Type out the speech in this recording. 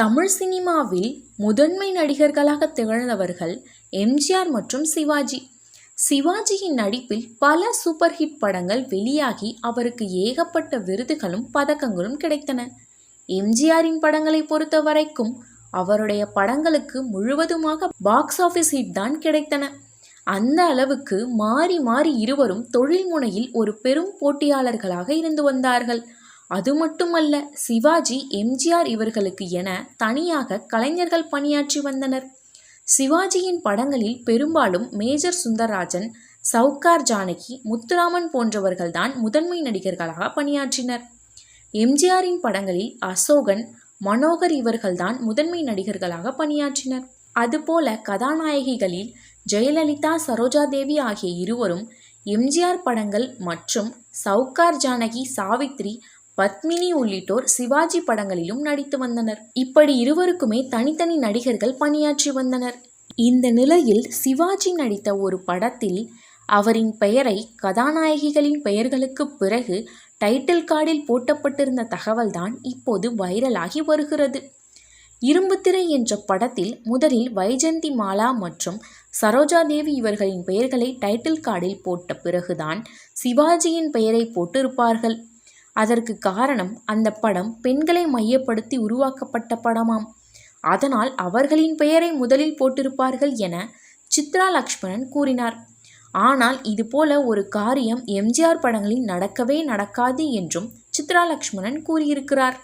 தமிழ் சினிமாவில் முதன்மை நடிகர்களாக திகழ்ந்தவர்கள் எம்ஜிஆர் மற்றும் சிவாஜி. சிவாஜியின் நடிப்பில் பல சூப்பர் ஹிட் படங்கள் வெளியாகி அவருக்கு ஏகப்பட்ட விருதுகளும் பதக்கங்களும் கிடைத்தன. எம்ஜிஆரின் படங்களை பொறுத்த வரைக்கும் அவருடைய படங்களுக்கு முழுவதுமாக பாக்ஸ் ஆஃபீஸ் ஹிட் தான் கிடைத்தன. அந்த அளவுக்கு மாறி மாறி இருவரும் தொழில் முனையில் ஒரு பெரும் போட்டியாளர்களாக இருந்து வந்தார்கள். அது மட்டுமல்ல சிவாஜி எம்ஜிஆர் இவர்களுக்கு என தனியாக கலைஞர்கள் பணியாற்றி வந்தனர். சிவாஜியின் படங்களில் பெரும்பாலும் மேஜர் சுந்தரராஜன் சவுகார் ஜானகி முத்துராமன் போன்றவர்கள்தான் முதன்மை நடிகர்களாக பணியாற்றினர். எம்ஜிஆரின் படங்களில் அசோகன் மனோகர் இவர்கள்தான் முதன்மை நடிகர்களாக பணியாற்றினர். அதுபோல கதாநாயகிகளில் ஜெயலலிதா சரோஜாதேவி ஆகிய இருவரும் எம்ஜிஆர் படங்கள் மற்றும் சவுகார் ஜானகி சாவித்ரி பத்மினி உள்ளிட்டோர் சிவாஜி படங்களிலும் நடித்து வந்தனர். இப்படி இருவருக்குமே தனித்தனி நடிகர்கள் பணியாற்றி வந்தனர். இந்த நிலையில் சிவாஜி நடித்த ஒரு படத்தில் அவரின் பெயரை கதாநாயகிகளின் பெயர்களுக்கு பிறகு டைட்டில் கார்டில் போட்டப்பட்டிருந்த தகவல்தான் இப்போது வைரலாகி வருகிறது. இரும்புத்திரை என்ற படத்தில் முதலில் வைஜந்தி மாலா மற்றும் சரோஜா தேவி இவர்களின் பெயர்களை டைட்டில் கார்டில் போட்ட பிறகுதான் சிவாஜியின் பெயரை போட்டிருப்பார்கள். அதற்கு காரணம் அந்த படம் பெண்களை மையப்படுத்தி உருவாக்கப்பட்ட படமாம். அதனால் அவர்களின் பெயரை முதலில் போட்டிருப்பார்கள் என சித்ரா லக்ஷ்மணன் கூறினார். ஆனால் இதுபோல ஒரு காரியம் எம்ஜிஆர் படங்களில் நடக்கவே நடக்காது என்றும் சித்ரா லக்ஷ்மணன் கூறியிருக்கிறார்.